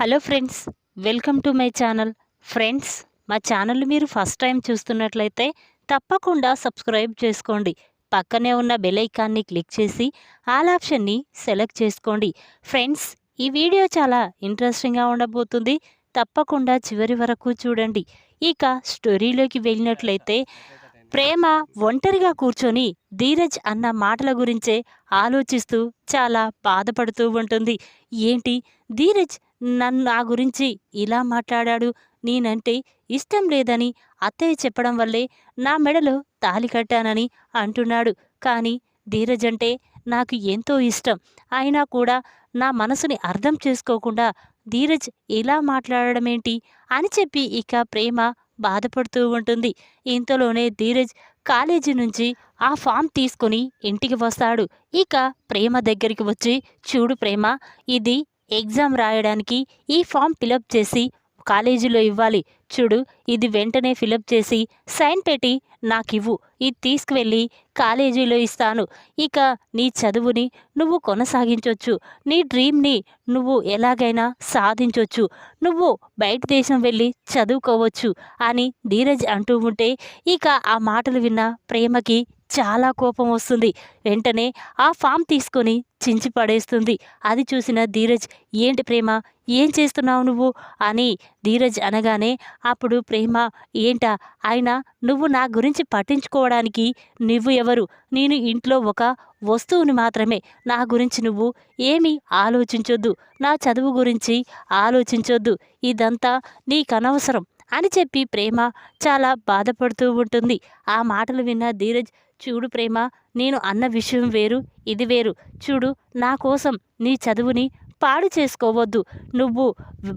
Hello friends welcome to my channel. Friends మా channel మీరు first time చూస్తున్నట్లయితే తప్పకుండా సబ్స్క్రైబ్ చేసుకోండి. పక్కనే ఉన్న బెల్ ఐకాన్ని క్లిక్ చేసి ఆల్ ఆప్షన్ని సెలెక్ట్ చేసుకోండి. ఫ్రెండ్స్ ఈ వీడియో చాలా ఇంట్రెస్టింగ్గా ఉండబోతుంది. తప్పకుండా చివరి వరకు చూడండి. ఇక స్టోరీలోకి వెళ్ళినట్లయితే ప్రేమ ఒంటరిగా కూర్చొని ధీరజ్ అన్న మాటల గురించే ఆలోచిస్తూ చాలా బాధపడుతూ ఉంటుంది. ఏంటి? ధీరజ్ నన్ను నా గురించి ఇలా మాట్లాడాడు. నేనంటే ఇష్టం లేదని అత్తయ్య చెప్పడం వల్లే నా మెడలో తాలి కట్టానని అంటున్నాడు. కానీ ధీరజ్ అంటే నాకు ఎంతో ఇష్టం. అయినా కూడా నా మనసుని అర్థం చేసుకోకుండా ధీరజ్ ఇలా మాట్లాడడమేంటి అని చెప్పి ఇక ప్రేమ బాధపడుతూ ఉంటుంది. ఇంతలోనే ధీరజ్ కాలేజీ నుంచి ఆ ఫామ్ తీసుకుని ఇంటికి వస్తాడు. ఇక ప్రేమ దగ్గరికి వచ్చి చూడు ప్రేమ ఇది ఎగ్జామ్ రాయడానికి ఈ ఫామ్ ఫిలప్ చేసి కాలేజీలో ఇవ్వాలి. చూడు ఇది వెంటనే ఫిలప్ చేసి సైన్ పెట్టి నాకు ఇవ్వు ఇది తీసుకువెళ్ళి కాలేజీలో ఇస్తాను. ఇక నీ చదువుని నువ్వు కొనసాగించవచ్చు నీ డ్రీమ్ని నువ్వు ఎలాగైనా సాధించవచ్చు నువ్వు బయట దేశం వెళ్ళి చదువుకోవచ్చు అని ధీరజ్ అంటూ ఉంటే ఇక ఆ మాటలు విన్న ప్రేమకి చాలా కోపం వస్తుంది. వెంటనే ఆ ఫామ్ తీసుకొని చించి పడేస్తుంది. అది చూసిన ధీరజ్ ఏంటి ప్రేమ? ఏం చేస్తున్నావు నువ్వు? అని ధీరజ్ అనగానే అప్పుడు ప్రేమ ఏంటా? ఆయన నువ్వు నా గురించి పట్టించుకోవడానికి నువ్వు ఎవరు? నేను ఇంట్లో ఒక వస్తువుని మాత్రమే. నా గురించి నువ్వు ఏమీ ఆలోచించొద్దు. నా చదువు గురించి ఆలోచించొద్దు. ఇదంతా నీకనవసరం అని చెప్పి ప్రేమ చాలా బాధపడుతూ ఉంటుంది. ఆ మాటలు విన్న ధీరజ్ చూడు ప్రేమ నేను అన్న విషయం వేరు ఇది వేరు. చూడు నా కోసం నీ చదువుని పాడు చేసుకోవద్దు. నువ్వు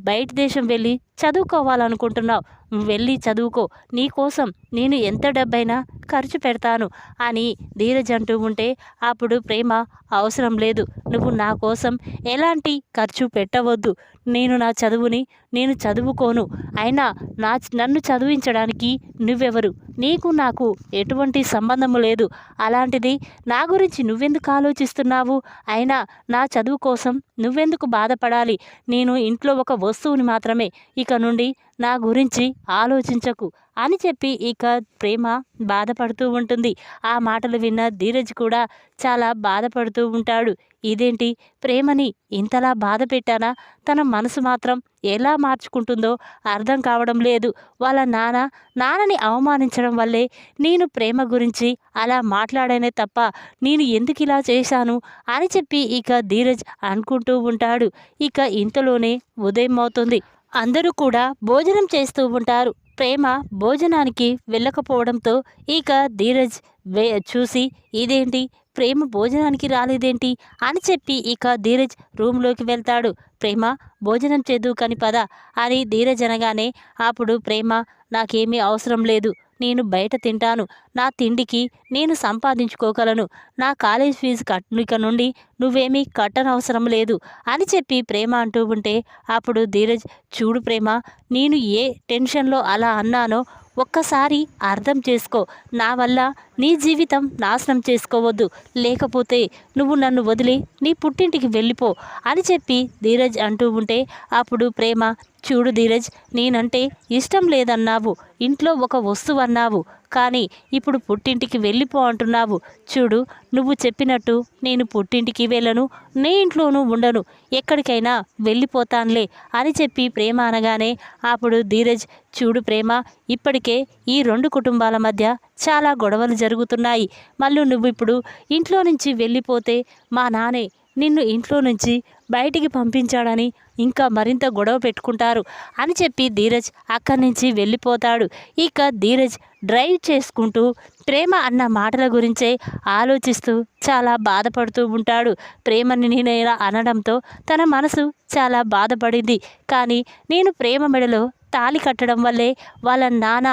బయట దేశం వెళ్ళి చదువుకోవాలనుకుంటున్నావు. వెళ్ళి చదువుకో. నీ కోసం నేను ఎంత డబ్బైనా ఖర్చు పెడతాను అని ధీరజ్ అంటూ ఉంటే అప్పుడు ప్రేమ అవసరం లేదు. నువ్వు నా కోసం ఎలాంటి ఖర్చు పెట్టవద్దు. నేను నా చదువుని నేను చదువుకోను. అయినా నా నన్ను చదివించడానికి నువ్వెవరు? నీకు నాకు ఎటువంటి సంబంధము లేదు. అలాంటిది నా గురించి నువ్వెందుకు ఆలోచిస్తున్నావు? అయినా నా చదువు కోసం నువ్వెందుకు బాధపడాలి? నేను ఇంట్లో ఒక వస్తువుని మాత్రమే ఇక నుండి నా గురించి ఆలోచించకు అని చెప్పి ఇక ప్రేమ బాధపడుతూ ఉంటుంది. ఆ మాటలు విన్న ధీరజ్ కూడా చాలా బాధపడుతూ ఉంటాడు. ఇదేంటి? ప్రేమని ఇంతలా బాధ పెట్టానా? తన మనసు మాత్రం ఎలా మార్చుకుంటుందో అర్థం కావడం లేదు. వాళ్ళ నాన్న నాన్నని అవమానించడం వల్లే నేను ప్రేమ గురించి అలా మాట్లాడానే తప్ప నేను ఎందుకు ఇలా చేశాను? అని చెప్పి ఇక ధీరజ్ అనుకుంటూ ఉంటాడు. ఇక ఇంతలోనే ఉదయం అవుతుంది. అందరూ కూడా భోజనం చేస్తూ ఉంటారు. ప్రేమ భోజనానికి వెళ్ళకపోవడంతో ఇక ధీరజ్ వే చూసి ఇదేంటి? ప్రేమ భోజనానికి రాలేదేంటి? అని చెప్పి ఇక ధీరజ్ రూమ్లోకి వెళ్తాడు. ప్రేమ భోజనం చేదు కని పద అని ధీరజ్ అనగానే అప్పుడు ప్రేమ నాకేమీ అవసరం లేదు. నేను బయట తింటాను. నా తిండికి నేను సంపాదించుకోగలను. నా కాలేజ్ ఫీజు కట్టనిక నుండి నువ్వేమీ కట్టనవసరం లేదు అని చెప్పి ప్రేమ అంటూ ఉంటే అప్పుడు ధీరజ్ చూడు ప్రేమ నేను ఏ టెన్షన్లో అలా అన్నానో ఒక్కసారి అర్థం చేసుకో. నా వల్ల నీ జీవితం నాశనం చేసుకోవద్దు. లేకపోతే నువ్వు నన్ను వదిలి నీ పుట్టింటికి వెళ్ళిపో అని చెప్పి ధీరజ్ అంటూ ఉంటే అప్పుడు ప్రేమ చూడు ధీరజ్ నేనంటే ఇష్టం లేదన్నావు. ఇంట్లో ఒక వస్తువు అన్నావు. కానీ ఇప్పుడు పుట్టింటికి వెళ్ళిపో అంటున్నావు. చూడు నువ్వు చెప్పినట్టు నేను పుట్టింటికి వెళ్ళను నీ ఇంట్లోనూ ఉండను. ఎక్కడికైనా వెళ్ళిపోతానులే అని చెప్పి ప్రేమ అనగానే అప్పుడు ధీరజ్ చూడు ప్రేమ ఇప్పటికే ఈ రెండు కుటుంబాల మధ్య చాలా గొడవలు జరుగుతున్నాయి. మళ్ళీ నువ్వు ఇప్పుడు ఇంట్లో నుంచి వెళ్ళిపోతే మా నానే నిన్ను ఇంట్లో నుంచి బయటికి పంపించాడని ఇంకా మరింత గొడవ పెట్టుకుంటారు అని చెప్పి ధీరజ్ అక్కడి నుంచి వెళ్ళిపోతాడు. ఇక ధీరజ్ డ్రైవ్ చేసుకుంటూ ప్రేమ అన్న మాటల గురించే ఆలోచిస్తూ చాలా బాధపడుతూ ఉంటాడు. ప్రేమని నేను అనడంతో తన మనసు చాలా బాధపడింది. కానీ నేను ప్రేమ మెడలో తాళి కట్టడం వల్లే వాళ్ళ నాన్న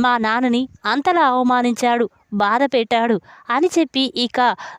మా నాన్నని అంతలా అవమానించాడు. బాధ పెట్టాడు అని చెప్పి ఇక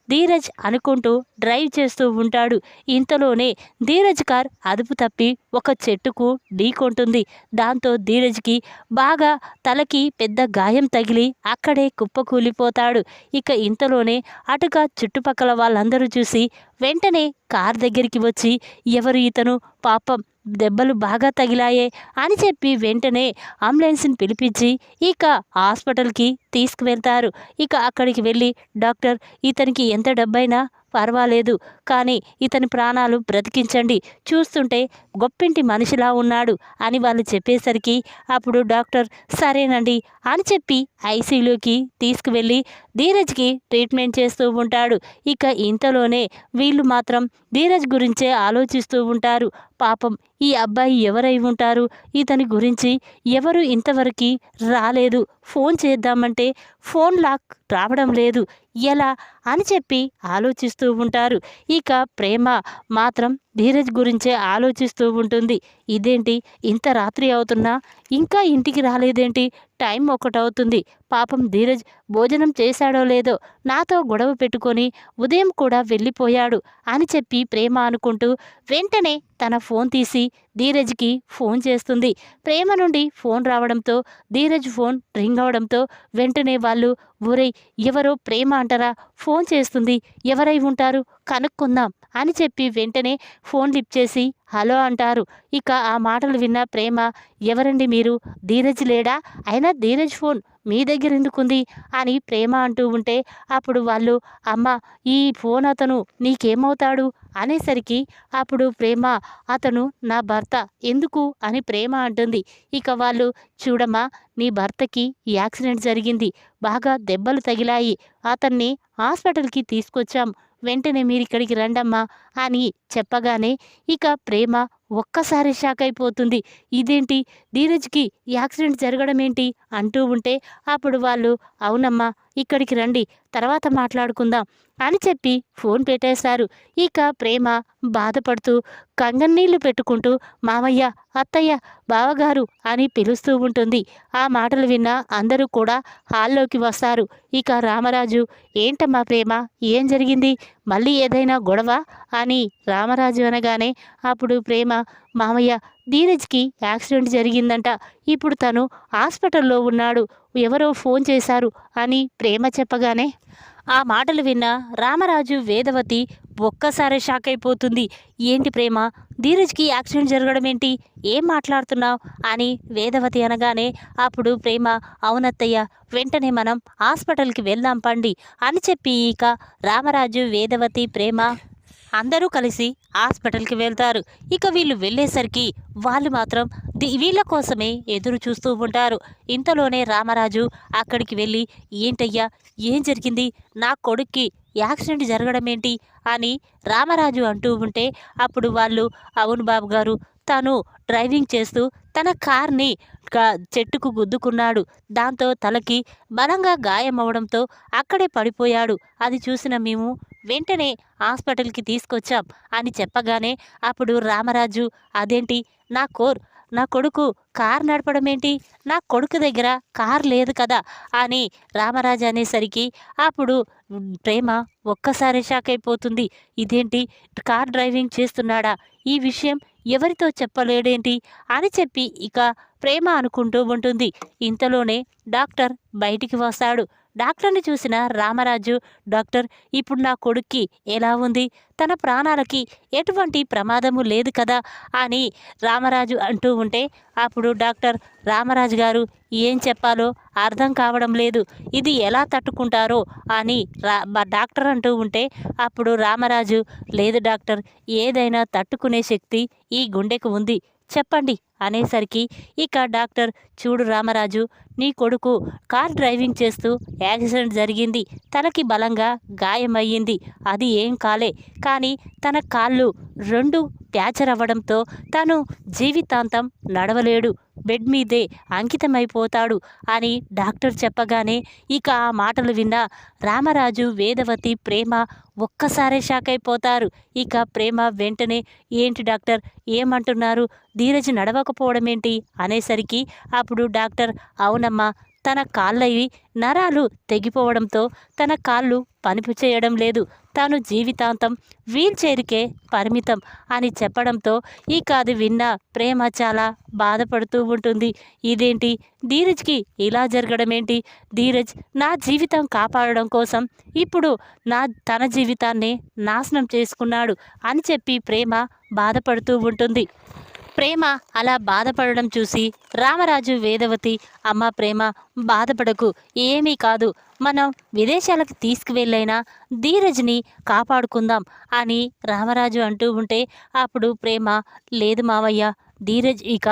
ధీరజ్ అనుకుంటూ డ్రైవ్ చేస్తూ ఉంటాడు. ఇంతలోనే ధీరజ్ కార్ అదుపు తప్పి ఒక చెట్టుకు ఢీకొంటుంది దాంతో ధీరజ్కి బాగా తలకి పెద్ద గాయం తగిలి అక్కడే కుప్పకూలిపోతాడు. ఇక ఇంతలోనే అటుగా చుట్టుపక్కల వాళ్ళందరూ చూసి వెంటనే కార్ దగ్గరికి వచ్చి ఎవరు ఇతను? పాపం దెబ్బలు బాగా తగిలాయే అని చెప్పి వెంటనే అంబులెన్స్ని పిలిపించి ఇక హాస్పిటల్కి తీసుకువెళ్తారు. ఇక అక్కడికి వెళ్ళి డాక్టర్ ఇతనికి ఎంత డబ్బైనా పర్వాలేదు. కానీ ఇతని ప్రాణాలు బ్రతికించండి. చూస్తుంటే గొప్పింటి మనిషిలా ఉన్నాడు అని వాళ్ళు చెప్పేసరికి అప్పుడు డాక్టర్ సరేనండి అని చెప్పి ఐసీయూలోకి తీసుకువెళ్ళి ధీరజ్కి ట్రీట్మెంట్ చేస్తూ ఉంటాడు. ఇక ఇంతలోనే వీళ్ళు మాత్రం ధీరజ్ గురించే ఆలోచిస్తూ ఉంటారు. పాపం ఈ అబ్బాయి ఎవరై ఉంటారు? ఇతని గురించి ఎవరు ఇంతవరకు రాలేదు. ఫోన్ చేద్దామంటే ఫోన్ లాక్ రావడం లేదు. ఎలా? అని చెప్పి ఆలోచిస్తూ ఉంటారు. ఇక ప్రేమ మాత్రం ధీరజ్ గురించే ఆలోచిస్తూ ఉంటుంది. ఇదేంటి? ఇంత రాత్రి అవుతున్నా ఇంకా ఇంటికి రాలేదేంటి? టైం ఒకటవుతుంది. పాపం ధీరజ్ భోజనం చేశాడో లేదో నాతో గొడవ పెట్టుకొని ఉదయం కూడా వెళ్ళిపోయాడు అని చెప్పి ప్రేమ అనుకుంటూ వెంటనే తన ఫోన్ తీసి ధీరజ్కి ఫోన్ చేస్తుంది. ప్రేమ నుండి ఫోన్ రావడంతో ధీరజ్ ఫోన్ రింగ్ అవడంతో వెంటనే వాళ్ళు ఊరై ఎవరో ప్రేమ అంటారా? ఫోన్ చేస్తుంది. ఎవరై ఉంటారు? కనుక్కుందాం అని చెప్పి వెంటనే ఫోన్ లిప్ చేసి హలో అంటారు. ఇక ఆ మాటలు విన్న ప్రేమ ఎవరండి మీరు? ధీరజ్ లేడా? అయినా ధీరజ్ ఫోన్ మీ దగ్గర ఎందుకుంది? అని ప్రేమ అంటూ ఉంటే అప్పుడు వాళ్ళు అమ్మ ఈ ఫోన్ అతను నీకేమవుతాడు? అనేసరికి అప్పుడు ప్రేమ అతను నా భర్త ఎందుకు? అని ప్రేమ అంటుంది. ఇక వాళ్ళు చూడమ్మా నీ భర్తకి యాక్సిడెంట్ జరిగింది. బాగా దెబ్బలు తగిలాయి. అతన్ని హాస్పిటల్కి తీసుకొచ్చాం. వెంటనే మీరు ఇక్కడికి రండమ్మా అని చెప్పగానే ఇక ప్రేమ ఒక్కసారి షాక్ అయిపోతుంది. ఇదేంటి? ధీరజ్కి యాక్సిడెంట్ జరగడం ఏంటి? అంటూ ఉంటే అప్పుడు వాళ్ళు అవునమ్మా ఇక్కడికి రండి తర్వాత మాట్లాడుకుందాం అని చెప్పి ఫోన్ పెట్టేశారు ఇక ప్రేమ బాధపడుతూ కంగన్నీళ్ళు పెట్టుకుంటూ మామయ్య అత్తయ్య బావగారు అని పిలుస్తూ ఉంటుంది. ఆ మాటలు విన్న అందరూ కూడా హాల్లోకి వస్తారు. ఇక రామరాజు ఏంటమ్మా ప్రేమ? ఏం జరిగింది? మళ్ళీ ఏదైనా గొడవ? అని రామరాజు అనగానే అప్పుడు ప్రేమ మామయ్య ధీరజ్కి యాక్సిడెంట్ జరిగిందంట. ఇప్పుడు తను హాస్పిటల్లో ఉన్నాడు. ఎవరో ఫోన్ చేశారు అని ప్రేమ చెప్పగానే ఆ మాటలు విన్న రామరాజు వేదవతి ఒక్కసారి షాక్ అయిపోతుంది. ఏంటి ప్రేమ? ధీరజ్కి యాక్సిడెంట్ జరగడం ఏంటి? ఏం మాట్లాడుతున్నావు? అని వేదవతి అనగానే అప్పుడు ప్రేమ అవునత్తయ్య వెంటనే మనం హాస్పిటల్కి వెళ్దాం పండి అని చెప్పి ఇక రామరాజు వేదవతి ప్రేమ అందరూ కలిసి హాస్పిటల్కి వెళ్తారు. ఇక వీళ్ళు వెళ్ళేసరికి వాళ్ళు మాత్రం వీళ్ళ కోసమే ఎదురు చూస్తూ ఉంటారు. ఇంతలోనే రామరాజు అక్కడికి వెళ్ళి ఏంటయ్యా ఏం జరిగింది? నా కొడుక్కి యాక్సిడెంట్ జరగడం ఏంటి? అని రామరాజు అంటూ ఉంటే అప్పుడు వాళ్ళు అవును బాబు గారు తను డ్రైవింగ్ చేస్తూ తన కార్ని చెట్టుకు గుద్దుకున్నాడు. దాంతో తలకి బలంగా గాయం అవడంతో అక్కడే పడిపోయాడు. అది చూసిన మేము వెంటనే హాస్పిటల్కి తీసుకొచ్చాం అని చెప్పగానే అప్పుడు రామరాజు అదేంటి? నా కోర్ నా కొడుకు కార్ నడపడం ఏంటి? నా కొడుకు దగ్గర కార్ లేదు కదా అని రామరాజు అనేసరికి అప్పుడు ప్రేమ ఒక్కసారి షాక్ అయిపోతుంది. ఇదేంటి? కార్ డ్రైవింగ్ చేస్తున్నాడా? ఈ విషయం ఎవరితో చెప్పలేడేంటి? అని చెప్పి ఇక ప్రేమ అనుకుంటూ ఉంటుంది. ఇంతలోనే డాక్టర్ బయటికి వస్తాడు. డాక్టర్ని చూసిన రామరాజు డాక్టర్ ఇప్పుడు నా కొడుక్కి ఎలా ఉంది? తన ప్రాణాలకి ఎటువంటి ప్రమాదము లేదు కదా అని రామరాజు అంటూ ఉంటే అప్పుడు డాక్టర్ రామరాజు గారు ఏం చెప్పాలో అర్థం కావడం లేదు. ఇది ఎలా తట్టుకుంటారో అని రా మా డాక్టర్ అంటూ ఉంటే అప్పుడు రామరాజు లేదు డాక్టర్ ఏదైనా తట్టుకునే శక్తి ఈ గుండెకు ఉంది. చెప్పండి. అనేసరికి ఇక డాక్టర్ చూడు రామరాజు నీ కొడుకు కార్ డ్రైవింగ్ చేస్తూ యాక్సిడెంట్ జరిగింది. తనకి బలంగా గాయమయ్యింది. అది ఏం కాలే. కానీ తన కాళ్ళు రెండు ప్యాచర్ అవ్వడంతో తను జీవితాంతం నడవలేడు. బెడ్ మీదే అంకితమైపోతాడు అని డాక్టర్ చెప్పగానే ఇక ఆ మాటలు విన్న రామరాజు వేదవతి ప్రేమ ఒక్కసారే షాక్ అయిపోతారు ఇక ప్రేమ వెంటనే ఏంటి డాక్టర్? ఏమంటున్నారు? ధీరజ్ నడవకపోవడం ఏంటి అనేసరికి అప్పుడు డాక్టర్ అవునమ్మా తన కాళ్ళవి నరాలు తెగిపోవడంతో తన కాళ్ళు పని చేయడం లేదు. తాను జీవితాంతం వీల్ చైర్కే పరిమితం అని చెప్పడంతో ఈ కాదు విన్న ప్రేమ చాలా బాధపడుతూ ఉంటుంది. ఇదేంటి? ధీరజ్కి ఇలా జరగడం ఏంటి ధీరజ్ నా జీవితం కాపాడడం కోసం ఇప్పుడు నా తన జీవితాన్ని నాశనం చేసుకున్నాడు అని చెప్పి ప్రేమ బాధపడుతూ ఉంటుంది. ప్రేమ అలా బాధపడడం చూసి రామరాజు వేదవతి అమ్మ ప్రేమ బాధపడకు ఏమీ కాదు. మనం విదేశాలకు తీసుకువెళ్ళైనా ధీరజ్ని కాపాడుకుందాం అని రామరాజు అంటూ ఉంటే అప్పుడు ప్రేమ లేదు మావయ్య ధీరజ్ ఇక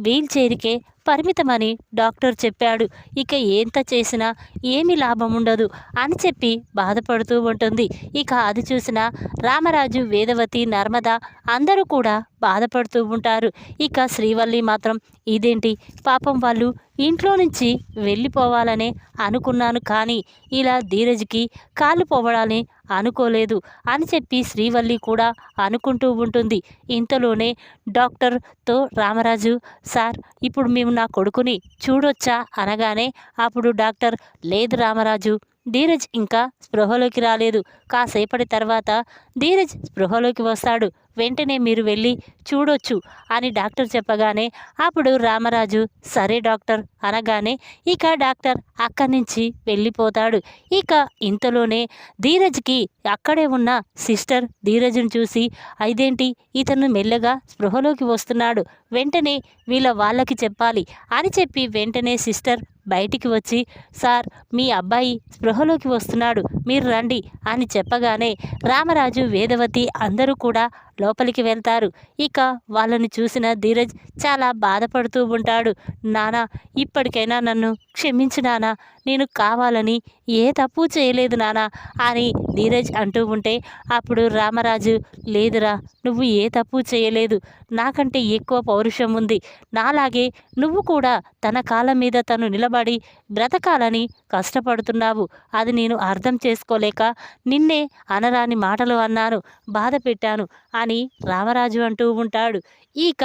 వీల్ చైర్కే పరిమితమని డాక్టర్ చెప్పాడు. ఇక ఎంత చేసినా ఏమీ లాభం ఉండదు అని చెప్పి బాధపడుతూ ఉంటుంది. ఇక అది చూసిన రామరాజు వేదవతి నర్మద అందరూ కూడా బాధపడుతూ ఉంటారు. ఇక శ్రీవల్లి మాత్రం ఇదేంటి? పాపం వాళ్ళు ఇంట్లో నుంచి వెళ్ళిపోవాలనే అనుకున్నాను కానీ ఇలా ధీరజ్కి కాలు పోవడాలని అనుకోలేదు అని చెప్పి శ్రీవల్లి కూడా అనుకుంటూ ఉంటుంది. ఇంతలోనే డాక్టర్తో రామరాజు సార్ ఇప్పుడు మేము నా కొడుకుని చూడొచ్చా? అనగానే అప్పుడు డాక్టర్ లేదు రామరాజు ధీరజ్ ఇంకా స్పృహలోకి రాలేదు. కాసేపటి తర్వాత ధీరజ్ స్పృహలోకి వస్తాడు. వెంటనే మీరు వెళ్ళి చూడొచ్చు అని డాక్టర్ చెప్పగానే అప్పుడు రామరాజు సరే డాక్టర్ అనగానే ఇక డాక్టర్ అక్కడి నుంచి వెళ్ళిపోతాడు. ఇక ఇంతలోనే ధీరజ్కి అక్కడే ఉన్న సిస్టర్ ధీరజ్ను చూసి ఇదేంటి ఇతను మెల్లగా స్పృహలోకి వస్తున్నాడు. వెంటనే వీళ్ళ వాళ్ళకి చెప్పాలి అని చెప్పి వెంటనే సిస్టర్ బయటికి వచ్చి సార్ మీ అబ్బాయి స్పృహలోకి వస్తున్నాడు. మీరు రండి అని చెప్పగానే రామరాజు వేదవతి అందరూ కూడా లోపలికి వెళ్తారు. ఇక వాళ్ళని చూసిన ధీరజ్ చాలా బాధపడుతూ ఉంటాడు. నానా ఇప్పటికైనా నన్ను క్షమించు నానా నేను కావాలని ఏ తప్పు చేయలేదు నానా అని ధీరజ్ అంటూ ఉంటే అప్పుడు రామరాజు లేదురా నువ్వు ఏ తప్పు చేయలేదు. నాకంటే ఎక్కువ పౌరుషం ఉంది. నాలాగే నువ్వు కూడా తన కాలం మీద తను నిలబడి బ్రతకాలని కష్టపడుతున్నావు. అది నేను అర్థం చేసుకోలేక నిన్నే అనరాని మాటలు అన్నాను బాధ పెట్టాను అని రామరాజు అంటూ ఉంటాడు. ఇక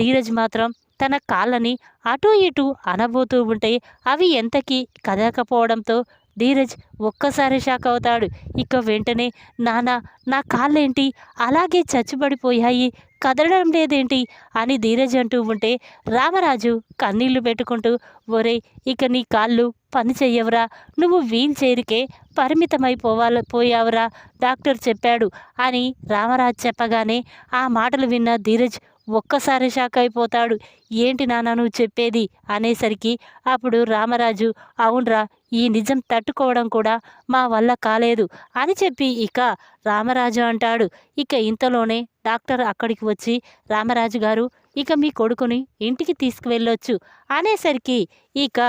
ధీరజ్ మాత్రం తన కాళ్ళని అటూ ఇటూ అనబోతూ ఉంటే అవి ఎంతకీ కదలకపోవడంతో ధీరజ్ ఒక్కసారి షాక్ అవుతాడు. ఇక వెంటనే నానా నా కాళ్ళేంటి? అలాగే చచ్చిపడిపోయాయి. కదలడం లేదేంటి? అని ధీరజ్ అంటూ ఉంటే రామరాజు కన్నీళ్ళు పెట్టుకుంటూ ఒరే ఇక నీ కాళ్ళు పని చెయ్యవురా. నువ్వు వీల్ చైర్కే పరిమితమైపోవాల పోయావురా డాక్టర్ చెప్పాడు అని రామరాజు చెప్పగానే ఆ మాటలు విన్న ధీరజ్ ఒక్కసారి షాక్ అయిపోతాడు. ఏంటి నాన్న నువ్వు చెప్పేది? అనేసరికి అప్పుడు రామరాజు అవునరా ఈ నిజం తట్టుకోవడం కూడా మా వల్ల కాలేదు అని చెప్పి ఇక రామరాజు అంటాడు. ఇక ఇంతలోనే డాక్టర్ అక్కడికి వచ్చి రామరాజు గారు ఇక మీ కొడుకుని ఇంటికి తీసుకువెళ్ళొచ్చు అనేసరికి ఇక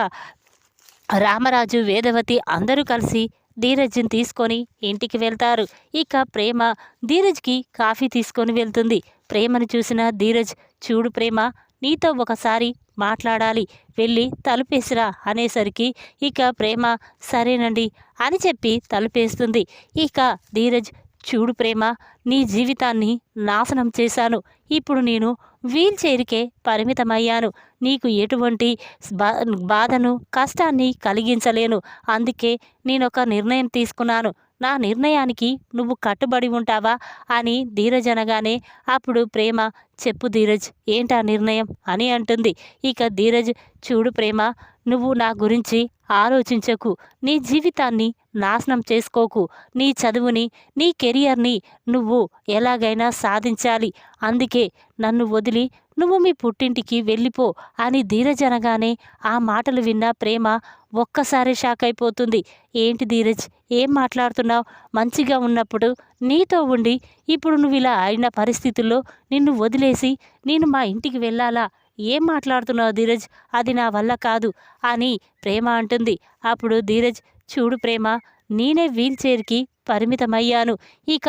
రామరాజు వేదవతి అందరూ కలిసి ధీరజ్ని తీసుకొని ఇంటికి వెళ్తారు. ఇక ప్రేమ ధీరజ్కి కాఫీ తీసుకొని వెళ్తుంది. ప్రేమను చూసిన ధీరజ్ చూడు ప్రేమ నీతో ఒకసారి మాట్లాడాలి. వెళ్ళి తలుపేసిరా అనేసరికి ఇక ప్రేమ సరేనండి అని చెప్పి తలుపేస్తుంది. ఇక ధీరజ్ చూడు ప్రేమ నీ జీవితాన్ని నాశనం చేశాను. ఇప్పుడు నేను వీల్ చైర్కే పరిమితమయ్యాను. నీకు ఎటువంటి బా- బాధను కష్టాన్ని కలిగించలేను. అందుకే నేనొక నిర్ణయం తీసుకున్నాను. నా నిర్ణయానికి నువ్వు కట్టుబడి ఉంటావా? అని ధీరజ్ అనగానే అప్పుడు ప్రేమ చెప్పు ధీరజ్ ఏంటా నిర్ణయం? అని అంటుంది. ఇక ధీరజ్ చూడు ప్రేమ నువ్వు నా గురించి ఆలోచించకు. నీ జీవితాన్ని నాశనం చేసుకోకు. నీ చదువుని నీ కెరియర్ని నువ్వు ఎలాగైనా సాధించాలి. అందుకే నన్ను వదిలి నువ్వు మీ పుట్టింటికి వెళ్ళిపో అని ధీరజనగానే ఆ మాటలు విన్న ప్రేమ ఒక్కసారి షాక్ అయిపోతుంది ఏంటి ధీరజ్? ఏం మాట్లాడుతున్నావు? మంచిగా ఉన్నప్పుడు నీతో ఉండి ఇప్పుడు నువ్వు ఇలా అయిన పరిస్థితుల్లో నిన్ను వదిలేసి నేను మా ఇంటికి వెళ్ళాలా? ఏం మాట్లాడుతున్నావు ధీరజ్? అది నా వల్ల కాదు అని ప్రేమ అంటుంది. అప్పుడు ధీరజ్ చూడు ప్రేమ నేనే వీల్ చైర్కి పరిమితమయ్యాను. ఇక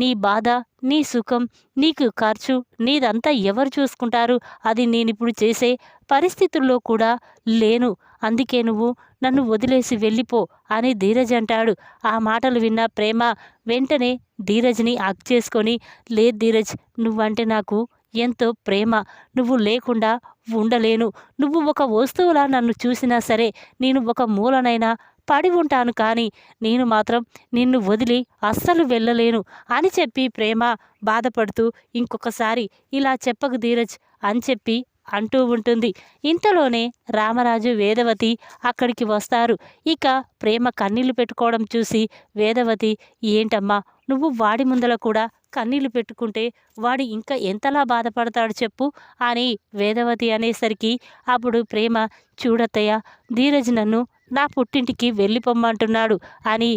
నీ బాధ నీ సుఖం నీకు ఖర్చు నీదంతా ఎవరు చూసుకుంటారు? అది నేనిప్పుడు చేసే పరిస్థితుల్లో కూడా లేను. అందుకే నువ్వు నన్ను వదిలేసి వెళ్ళిపో అని ధీరజ్ అంటాడు. ఆ మాటలు విన్న ప్రేమ వెంటనే ధీరజ్ని అక్ చేసుకొని లేదు ధీరజ్ నువ్వంటే నాకు ఎంతో ప్రేమ. నువ్వు లేకుండా ఉండలేను. నువ్వు ఒక వస్తువులా నన్ను చూసినా సరే నేను ఒక మూలనైనా పడి ఉంటాను కానీ నేను మాత్రం నిన్ను వదిలి అస్సలు వెళ్ళలేను అని చెప్పి ప్రేమ బాధపడుతూ ఇంకొకసారి ఇలా చెప్పకు ధీరజ్ అని చెప్పి అంటూ ఉంటుంది. ఇంతలోనే రామరాజు వేదవతి అక్కడికి వస్తారు. ఇక ప్రేమ కన్నీళ్ళు పెట్టుకోవడం చూసి వేదవతి ఏంటమ్మా నువ్వు వాడి ముందల కూడా కన్నీళ్ళు పెట్టుకుంటే వాడు ఇంకా ఎంతలా బాధపడతాడు చెప్పు అని వేదవతి అనేసరికి అప్పుడు ప్రేమ చూడత్తయ్య ధీరజ్ నన్ను నా పుట్టింటికి వెళ్ళిపోమ్మంటున్నాడు అని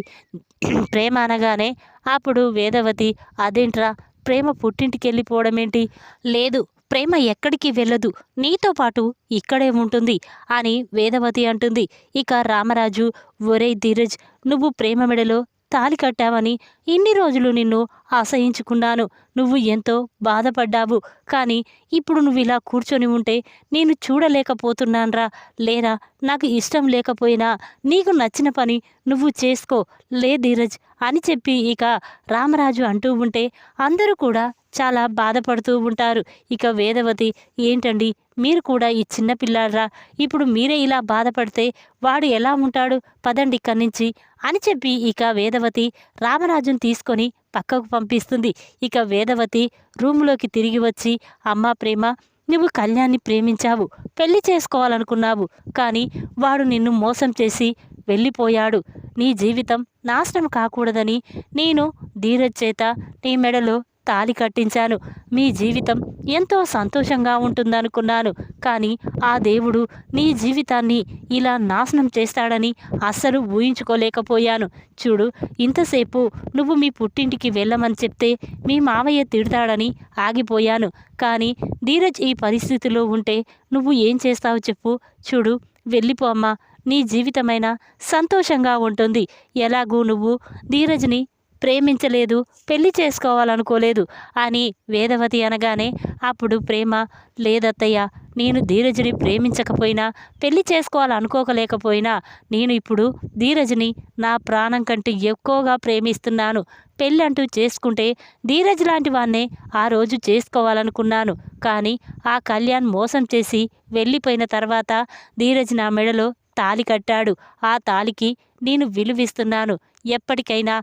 ప్రేమ అనగానే అప్పుడు వేదవతి అదేంట్రా ప్రేమ పుట్టింటికి వెళ్ళిపోవడం ఏంటి లేదు ప్రేమ ఎక్కడికి వెళ్ళదు నీతో పాటు ఇక్కడే ఉంటుంది అని వేదవతి అంటుంది. ఇక రామరాజు ఒరే ధీరజ్ నువ్వు ప్రేమ మెడలో తాలి కట్టావని ఇన్ని రోజులు నిన్ను ఆశయించుకున్నాను. నువ్వు ఎంతో బాధపడ్డావు. కానీ ఇప్పుడు నువ్వు ఇలా కూర్చొని ఉంటే నేను చూడలేకపోతున్నాన్రా. లేరా నాకు ఇష్టం లేకపోయినా నీకు నచ్చిన పని నువ్వు చేసుకో. లే ధీరజ్ అని చెప్పి ఇక రామరాజు అంటూ ఉంటే అందరూ కూడా చాలా బాధపడుతూ ఉంటారు. ఇక వేదవతి ఏంటండి మీరు కూడా ఈ చిన్నపిల్లాడ్రా ఇప్పుడు మీరే ఇలా బాధపడితే వాడు ఎలా ఉంటాడు? పదండి ఇక్కడి నుంచి అని చెప్పి ఇక వేదవతి రామరాజును తీసుకొని పక్కకు పంపిస్తుంది. ఇక వేదవతి రూములోకి తిరిగి వచ్చి అమ్మా ప్రేమ నువ్వు కళ్యాణ్ని ప్రేమించావు. పెళ్ళి చేసుకోవాలనుకున్నావు. కానీ వాడు నిన్ను మోసం చేసి వెళ్ళిపోయాడు. నీ జీవితం నాశనం కాకూడదని నేను ధీరజ్ చేత నీ మెడలో తాలి కట్టించాను. మీ జీవితం ఎంతో సంతోషంగా ఉంటుందనుకున్నాను. కానీ ఆ దేవుడు నీ జీవితాన్ని ఇలా నాశనం చేస్తాడని అస్సలు ఊహించుకోలేకపోయాను. చూడు ఇంతసేపు నువ్వు మీ పుట్టింటికి వెళ్ళమని చెప్తే మీ మావయ్య తిడతాడని ఆగిపోయాను. కానీ ధీరజ్ ఈ పరిస్థితిలో ఉంటే నువ్వు ఏం చేస్తావు చెప్పు. చూడు వెళ్ళిపో అమ్మా. నీ జీవితమైన సంతోషంగా ఉంటుంది. ఎలాగూ నువ్వు ధీరజ్ని ప్రేమించలేదు పెళ్ళి చేసుకోవాలనుకోలేదు అని వేదవతి అనగానే అప్పుడు ప్రేమ లేదత్తయ్య నేను ధీరజుని ప్రేమించకపోయినా పెళ్ళి చేసుకోవాలనుకోకలేకపోయినా నేను ఇప్పుడు ధీరజ్ని నా ప్రాణం కంటే ఎక్కువగా ప్రేమిస్తున్నాను. పెళ్ళి అంటూ చేసుకుంటే ధీరజ్ లాంటి వాన్నే ఆ రోజు చేసుకోవాలనుకున్నాను. కానీ ఆ కళ్యాణ్ మోసం చేసి వెళ్ళిపోయిన తర్వాత ధీరజ్ నా మెడలో తాలి కట్టాడు. ఆ తాలికి నేను విలువిస్తున్నాను. ఎప్పటికైనా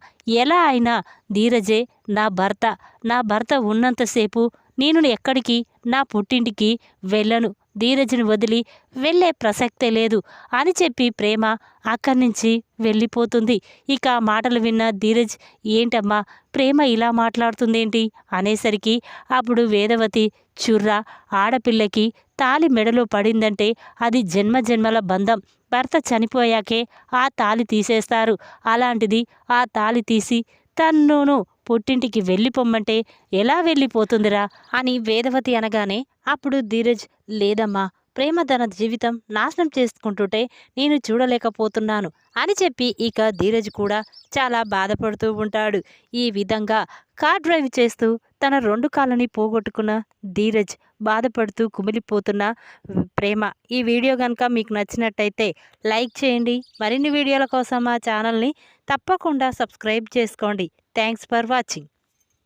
ఎలా అయినా ధీరజే నా భర్త నా భర్త ఉన్నంతసేపు నేను ఎక్కడికి నా పుట్టింటికి వెళ్ళను. ధీరజ్ని వదిలి వెళ్ళే ప్రసక్తే లేదు అని చెప్పి ప్రేమ అక్కడి నుంచి వెళ్ళిపోతుంది. ఇక మాటలు విన్న ధీరజ్ ఏంటమ్మా ప్రేమ ఇలా మాట్లాడుతుందేంటి? అనేసరికి అప్పుడు వేదవతి చుర్రా ఆడపిల్లకి తాలి మెడలో పడిందంటే అది జన్మ జన్మల బంధం. భర్త చనిపోయాకే ఆ తాలి తీసేస్తారు. అలాంటిది ఆ తాలి తీసి తన్నును పుట్టింటికి వెళ్ళిపోమ్మంటే ఎలా వెళ్ళిపోతుందిరా? అని వేదవతి అనగానే అప్పుడు ధీరజ్ లేదమ్మా ప్రేమ తన జీవితం నాశనం చేసుకుంటుంటే నేను చూడలేకపోతున్నాను అని చెప్పి ఇక ధీరజ్ కూడా చాలా బాధపడుతూ ఉంటాడు. ఈ విధంగా కార్ డ్రైవ్ చేస్తూ తన రెండు కాళ్ళని పోగొట్టుకున్న ధీరజ్ బాధపడుతూ కుమిలిపోతున్న ప్రేమ. ఈ వీడియో కనుక మీకు నచ్చినట్టయితే లైక్ చేయండి. మరిన్ని వీడియోల కోసం మా ఛానల్ని తప్పకుండా సబ్స్క్రైబ్ చేసుకోండి. Thanks for watching.